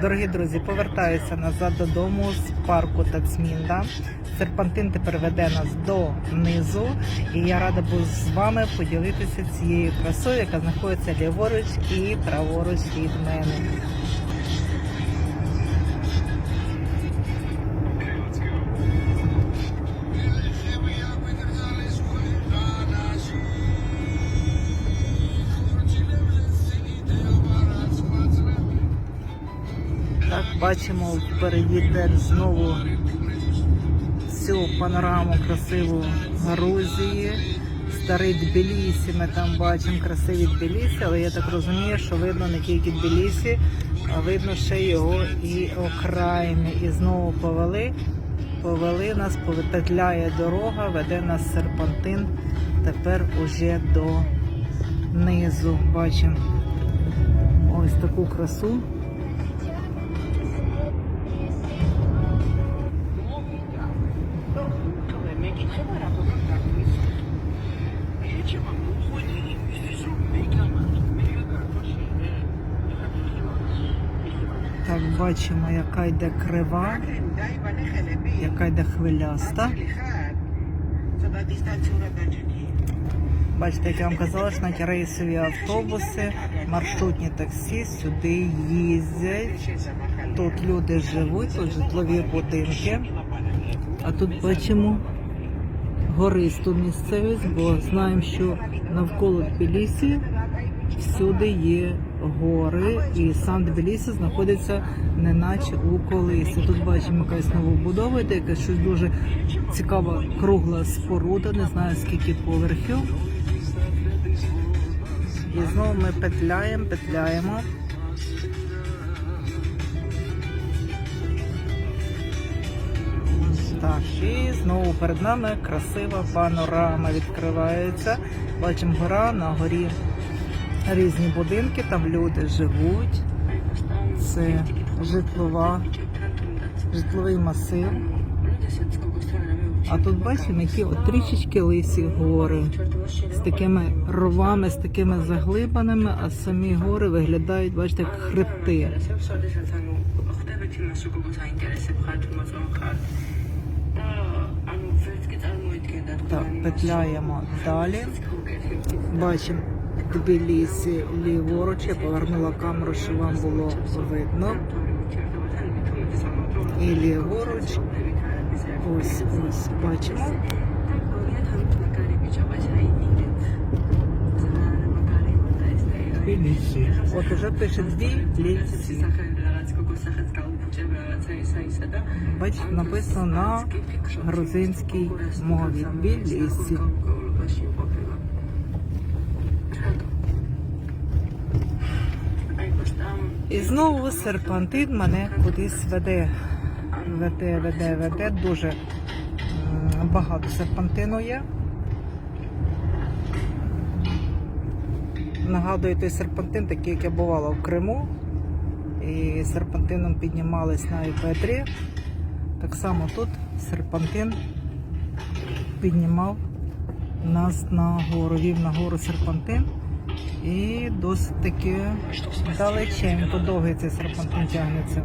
Дорогі друзі, повертаюся назад додому з парку Тацмінда. Серпантин тепер веде нас до низу, і я рада буду з вами поділитися цією красою, яка знаходиться ліворуч і праворуч від мене. Так, бачимо впереді знову цю панораму красиву Грузії. Старий Тбілісі ми там бачимо красиві Тбілісі, але я так розумію, що видно не тільки Тбілісі, а видно ще його і окраїни. І знову повели. Повели нас, петляє дорога, веде нас серпантин. Тепер уже до низу. Бачимо ось таку красу. Так, бачимо, яка йде крива, яка йде хвиляста. Бачите, як я вам казала, що навіть рейсові автобуси, маршрутні таксі сюди їздять. Тут люди живуть, тут житлові будинки. А тут бачимо гористу місцевість, бо знаємо, що навколо Тбілісі всюди є гори, і сам Тбілісі знаходиться неначе у колисі. Тут бачимо якась новобудова, йде якась щось дуже цікава кругла споруда, не знаю скільки поверхів. І знову ми петляємо, петляємо. Так, і знову перед нами красива панорама відкривається. Бачимо гора, на горі різні будинки, там люди живуть. Це житлова, житловий масив. А тут бачимо, які от трішечки лисі гори з такими ровами, з такими заглибаними, а самі гори виглядають, бачите, як хребти. Так, петляємо далі. Бачимо Тбілісі ліворуч. Я повернула камеру, щоб вам було видно. І ліворуч. Ось ось бачимо. Тбілісі. От уже пише Тбілісі. Бачите, написано на грузинській мові. Тбілісі. І знову серпантин мене кудись веде. Веде, веде, веде. Дуже багато серпантину є. Нагадує той серпантин, такий, як я бувала в Криму. І серпантином піднімались на Іпетрі. Так само тут серпантин піднімав нас на гору, вів на гору серпантин. І досить таки далеченько довгий цей серпантин тягнеться.